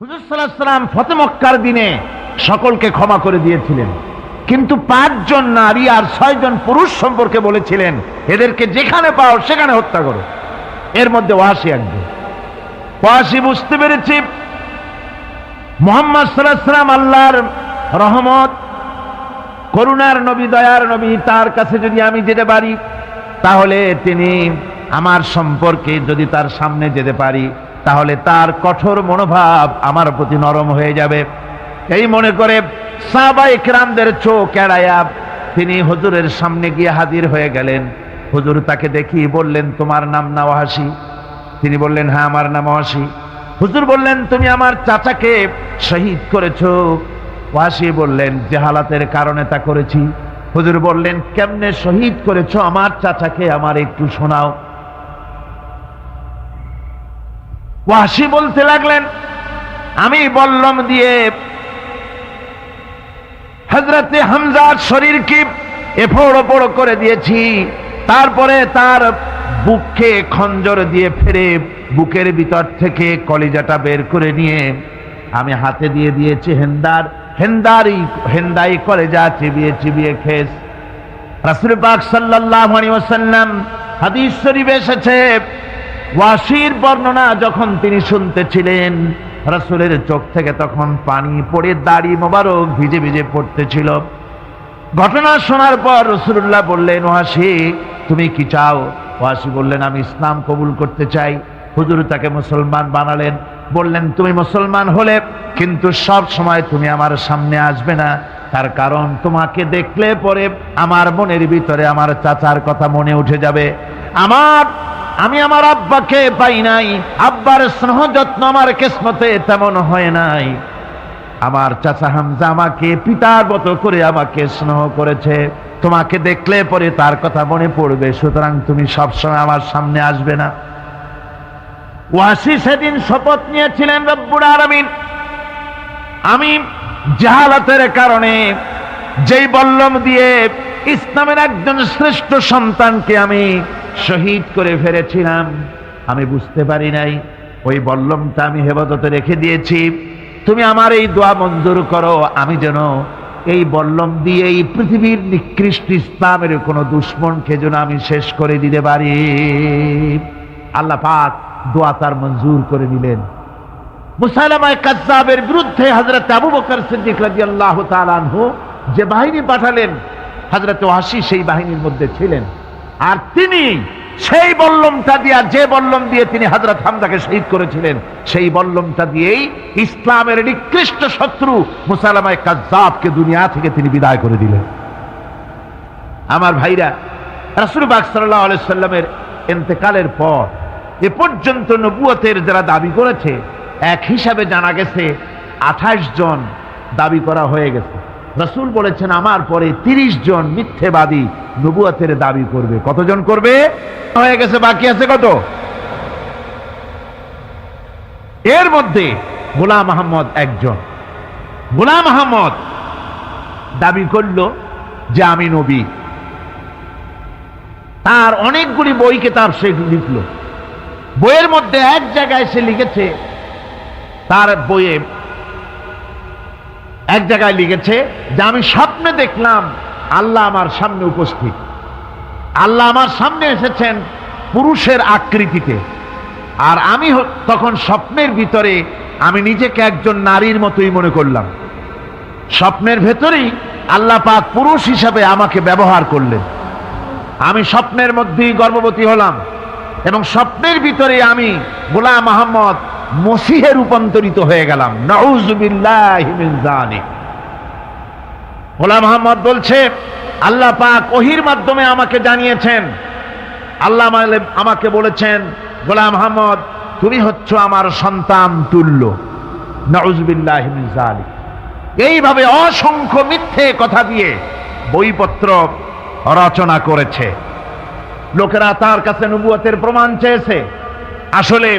হুজুর সাল্লাহ সাল্লাম ফতে মক্কার দিনে সকলকে ক্ষমা করে দিয়েছিলেন। কিন্তু পাঁচজন নারী আর ছয়জন পুরুষ সম্পর্কে বলেছিলেন, এদেরকে যেখানে পাও সেখানে হত্যা করো। এর মধ্যে ওয়াসি একজন। ওয়াসি বুঝতে পেরেছি, মোহাম্মদ সাল্লাম আল্লাহর রহমত, করুণার নবী, দয়ার নবী, তার কাছে যদি আমি যেতে পারি, তাহলে তিনি আমার সম্পর্কে যদি তার সামনে যেতে পারি তাহলে তার কঠোর মনোভাব আমার প্রতি নরম হয়ে যাবে। এই মনে করে সাহাবা ইকরামদের চোখ এড়াইয়া তিনি হুজুরের সামনে গিয়ে হাজির হয়ে গেলেন। হুজুর তাকে দেখি বললেন, তোমার নাম নাওয়াসি তিনি বললেন হ্যাঁ আমার নাম ওয়াসি। হুজুর বললেন, তুমি আমার চাচাকে শহীদ করেছ। ওয়াসি বললেন, জেহালাতের কারণে তা করেছি। হুজুর বললেন, কেমনে শহীদ করেছ? আমার চাচাকে আমার একটু শোনাও। ওয়াসি বলতে লাগলেন, আমি বললাম দিয়ে হজরতে হামজার শরীরকে এফোড় ওপড় করে দিয়েছি, তারপরে তার বুককে খঞ্জর দিয়ে ফেরে বুকের ভিতর থেকে কলিজাটা বের করে নিয়ে আমি হাতে দিয়ে দিয়েছি হেন্দার হেন্দারি হেন্দাই কলেজা চিবিয়ে চিবিয়ে খেস। রাসুল পাক সাল্লাল্লাহু আলাইহি ওয়াসাল্লাম হাদিস শরীফে এসেছে ওয়াসির বর্ণনা যখন তিনি শুনতেছিলেন, রাসূলের চোখ থেকে তখন পানি পড়ে দাড়ি মোবারক ভিজে ভিজে পড়তেছিল। ঘটনা শোনার পর রসুল্লাহ বললেন, ওয়াসি, তুমি কি চাও? ওয়াসি বললেন, আমি ইসলাম কবুল করতে চাই। হুজুর তাকে মুসলমান বানালেন। বললেন, তুমি মুসলমান হলে কিন্তু সব সময় তুমি আমার সামনে আসবে না। তার কারণ তোমাকে দেখলে পরে আমার মনের ভিতরে আমার চাচার কথা মনে উঠে যাবে। আমার আমি আমার আব্বাকে পাই নাই। আব্বার স্নেহ যত্ন আমার কিসমতে তেমন হয় নাই। আমার চাচা হামজা আমাকে পিতার মতো করে আমাকে স্নেহ করেছে। তোমাকে দেখলে পরে তার কথা মনে পড়বে, সুতরাং তুমি সবসময় আমার সামনে আসবে না। ওয়াসি সেদিন শপথ নিয়েছিলেন রব্বুর আরামিন আমি জাহালাতের কারণে যেই বল্লম দিয়ে ইসলামের একজন শ্রেষ্ঠ সন্তানকে আমি শহীদ করে ফেলেছিলাম। আমি বুঝতে পারি নাই, ওই বল্লমটা আমি হেফাজতে রেখে দিয়েছি। তুমি আমার এই দোয়া মঞ্জুর করো, আমি যেন এই বল্লম দিয়ে এই পৃথিবীর নিকৃষ্ট ইসলামের কোনো দুশ্মনকে যেন আমি শেষ করে দিতে পারি। আল্লাহ পাক দোয়া তার মঞ্জুর করে নিলেন। কাজ্জাবের বিরুদ্ধে হজরত আবু বকর সিদ্দিক তাআলা আনহু যে বাহিনী পাঠালেন হজরত ওয়াসি সেই বাহিনীর মধ্যে ছিলেন। আর তিনি সেই বল্লমটা দিয়া, যে বল্লম দিয়ে তিনি হজরত হামদাকে শহীদ করেছিলেন, সেই বল্লমটা দিয়েই ইসলামের নিকৃষ্ট শত্রু মুসালামায় কাজ্জাবকে দুনিয়া থেকে তিনি বিদায় করে দিলেন। আমার ভাইরা, রাসুল বাগ সাল্লাহ আলাই সাল্লামের এতেকালের পর এ পর্যন্ত নবুয়তের যারা দাবি করেছে, এক হিসাবে জানা গেছে, আঠাশ জন দাবি করা হয়ে গেছে। রসুল বলেছেন, আমার পরে তিরিশ জন মিথ্যেবাদী নবুয়তের দাবি করবে। কতজন করবে? হয়ে গেছে, বাকি আছে কত? এর মধ্যে গোলাম আহমদ একজন। গোলাম আহমদ দাবি করল যে, আমি নবী। তার অনেকগুলি বই কেতাব সে লিখল। বইয়ের মধ্যে এক জায়গায় সে লিখেছে, তার বইয়ে এক জায়গায় লিখেছে যে আমি স্বপ্নে দেখলাম আল্লাহ আমার সামনে উপস্থিত। আল্লাহ আমার সামনে এসেছেন পুরুষের আকৃতিতে। আর আমি তখন স্বপ্নের ভিতরে আমি নিজেকে একজন নারীর মতোই মনে করলাম। স্বপ্নের ভেতরেই আল্লাহ পাক পুরুষ হিসাবে আমাকে ব্যবহার করলেন। আমি স্বপ্নের মধ্যেই গর্ভবতী হলাম এবং স্বপ্নের ভিতরে আমি গোলাম আহমদ মসিহে রূপান্তরিত হয়ে গেলাম। গোলাম আহমদ বলছে, আল্লাহ পাক ওহির মাধ্যমে আমাকে জানিয়েছেন। আল্লাহ আমাকে বলেছেন, গোলাম আহমদ তুমি হচ্ছ আমার সন্তান তুল্য। নাউজুবিল্লাহি যালিক। এইভাবে অসংখ্য মিথ্যে কথা দিয়ে বইপত্র রচনা করেছে। লোকেরা তার কাছে নবুয়তের প্রমাণ চেয়েছে। আসলে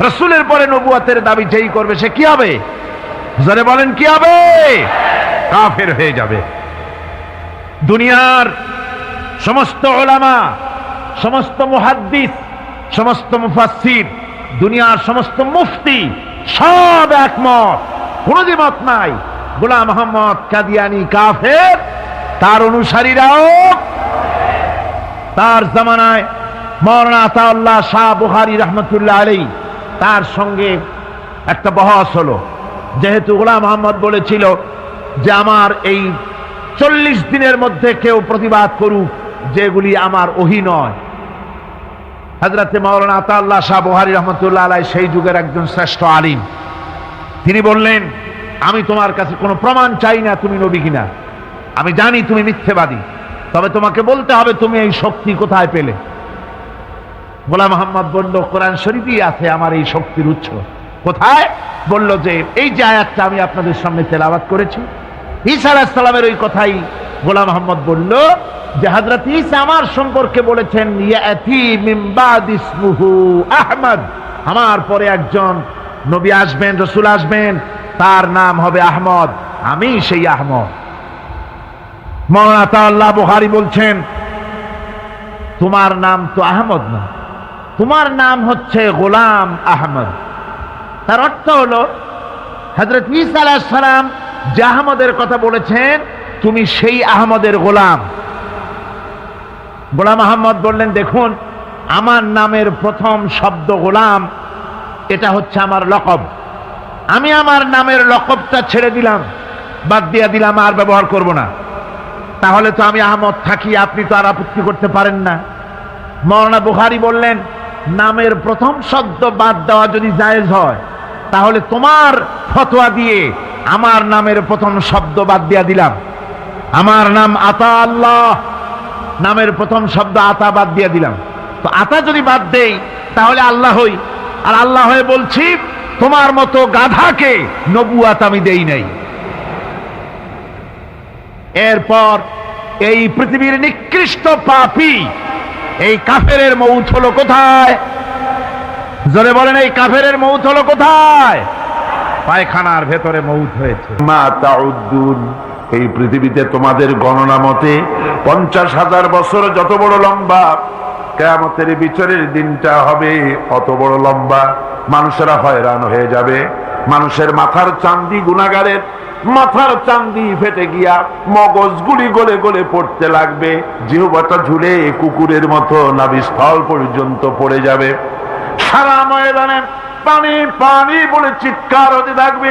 রসুলের পরে নবুয়াতের দাবি যেই করবে সে কি হবে? জোরে বলেন, কি হবে? কাফের হয়ে যাবে। দুনিয়ার সমস্ত ওলামা, সমস্ত মুহাদ্দিস, সমস্ত মুফাসসির, দুনিয়ার সমস্ত মুফতি সব একমত। কোনো মত নাই। গোলাম মোহাম্মদ কাদিয়ানি কাফের, তার অনুসারীরাও তার জামানায় মৌলানা আতাউল্লাহ শাহ বুহারি রহমতুল্লাহ আলী তার সঙ্গে একটা বহস হলো। যেহেতু গোলাম মোহাম্মদ বলেছিল যে, আমার এই চল্লিশ দিনের মধ্যে কেউ প্রতিবাদ করুক, যেগুলি আমার ওহি নয়। হাজরাতে মৌলানা আতাউল্লাহ শাহ বুহারি রহমতুল্লাহ আলাই সেই যুগের একজন শ্রেষ্ঠ আলিম। তিনি বললেন, আমি তোমার কাছে কোনো প্রমাণ চাই না তুমি নবী কিনা। আমি জানি তুমি মিথ্যেবাদী, তবে তোমাকে বলতে হবে তুমি এই শক্তি কোথায় পেলে? গোলাম মোহাম্মদ বলল, কোরআন শরীফই আছে আমার এই শক্তির উৎস। কোথায়? বলল যে, এই যে আয়াতটা আমি আপনাদের সামনে তেলাবাত করেছি। ঈসা আলাহিসাল্লামের ওই কথাই গোলাম মোহাম্মদ বলল যে হাজরত ঈসা আমার সম্পর্কে বলেছেন আহমদ। আমার পরে একজন নবী আসবেন, রসুল আসবেন, তার নাম হবে আহমদ। আমি সেই আহমদ। মৌলানা বুহারি বলছেন, তোমার নাম তো আহমদ না। তোমার নাম হচ্ছে গোলাম আহমদ। তার অর্থ হলো হজরত আলাহ সালাম যে আহমদের কথা বলেছেন, তুমি সেই আহমদের গোলাম। গোলাম আহমদ বললেন, দেখুন, আমার নামের প্রথম শব্দ গোলাম, এটা হচ্ছে আমার লকব। আমি আমার নামের লকবটা ছেড়ে দিলাম, বাদ দিয়া দিলাম, আর ব্যবহার করব না। তাহলে তো আমি আহমদ থাকি, আপনি তো আর আপত্তি করতে পারেন না। মৌলানা বুখারি বললেন নামের প্রথম শব্দ বাদ দেওয়া যদি জায়েজ হয়, তাহলে তোমার ফতোয়া দিয়ে আমার নামের প্রথম শব্দ বাদ দিয়া দিলাম। আমার নাম আতা আল্লাহ, নামের প্রথম শব্দ আতা বাদ দিয়ে দিলাম। তো আতা যদি বাদ দেই, তাহলে আল্লাহ হই। আর আল্লাহ হয়ে বলছি, তোমার মতো গাধাকে নবুয়াত আমি দেই নাই। এরপর এই পৃথিবীর নিকৃষ্ট পাপী এই কাফেরের মৌত হলো কোথায়? জোরে বলেন, এই কাফেরের মৌত হলো কোথায়? পায়খানার ভেতরে মৌত হয়েছে। মা তাউদ্দুন, এই পৃথিবীতে তোমাদের গণনা মতে পঞ্চাশ হাজার বছর যত বড় লম্বা, কেয়ামতের বিচারের দিনটা হবে অত বড় লম্বা। মানুষেরা হয়রান হয়ে যাবে। মানুষের মাথার চান্দি গুণাগারের, মাথার চান্দি ফেটে গিয়া মগজগুলি গলে গলে পড়তে লাগবে। জিহবাটা ঝুলে কুকুরের মতো নাভিস্থল পর্যন্ত পড়ে যাবে। সারা ময়দানে পানি পানি বলে চিৎকার হতে থাকবে।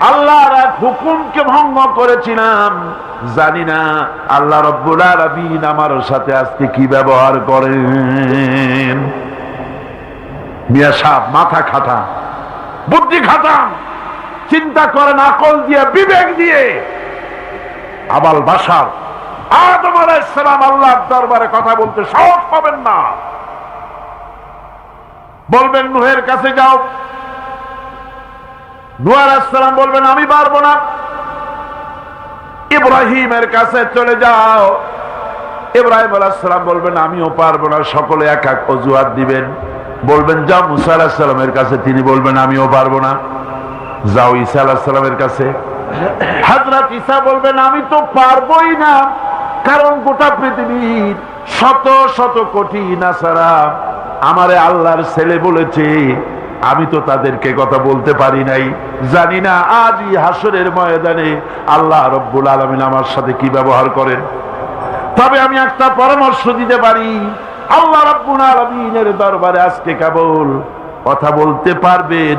আল্লাহর এক হুকুমকে ভঙ্গ করেছিলাম। জানি না আল্লাহ রব্বুল আলামিন আমার সাথে আজকে কি ব্যবহার করেন। মিয়া সাহেব, মাথা খাটা, বুদ্ধি খাটান চিন্তা করেন, আকল দিয়ে, বিবেক দিয়ে। আবাল বাসার, আদম আলাইসালাম আল্লাহর দরবারে কথা বলতে সাহস পাবেন না। বলবেন, নুহের কাছে যাও। নুয়ার বলবেন, আমি পারব না। ইব্রাহিমের কাছে চলে যাও। ইব্রাহিম আলাহাম বলবেন, আমিও পারব না। সকলে এক এক অজুহাত দিবেন। বলবেন, যাও, মুসা আলাহিসাল্লামের কাছে। তিনি বলবেন, আমিও পারব না। যাও, ঈসা আলাহিসাল্লামের কাছে। হাজরত ঈসা বলবেন, আমি তো পারবোই না। কারণ গোটা পৃথিবীর শত শত কোটি নাসারা আমারে আল্লাহর ছেলে বলেছে। আমি তো তাদেরকে কথা বলতে পারি নাই। জানি না আজই হাসরের ময়দানে আল্লাহ রব্বুল আলমিন আমার সাথে কি ব্যবহার করেন। তবে আমি একটা পরামর্শ দিতে পারি। আল্লাহ রব্বুল আলমিনের দরবারে আজকে কেবল কথা বলতে পারবেন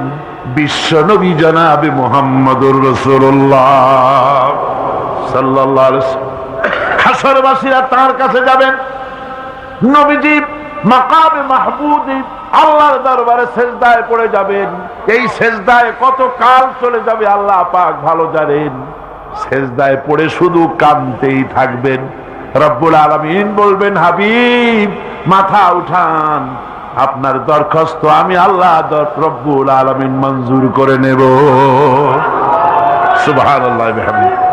বিশ্ব নবী জানাবে মোহাম্মদুর রসুল্লাহ সাল্লাহ হাসরবাসীরা তার কাছে যাবেন। নবীজি মাকাবে মাহবুদি আল্লাহর দরবারে সেজদায় পড়ে যাবেন। এই সেজদায় কত কাল চলে যাবে আল্লাহ পাক ভালো জানেন। সেজদায় পড়ে শুধু কাঁদতেই থাকবেন। রব্বুল আলমিন বলবেন, হাবিব, মাথা উঠান। আপনার দরখাস্ত আমি আল্লাহ রব্বুল আলমিন মঞ্জুর করে নেব। সুবহানাল্লাহ, বিহামদিহি।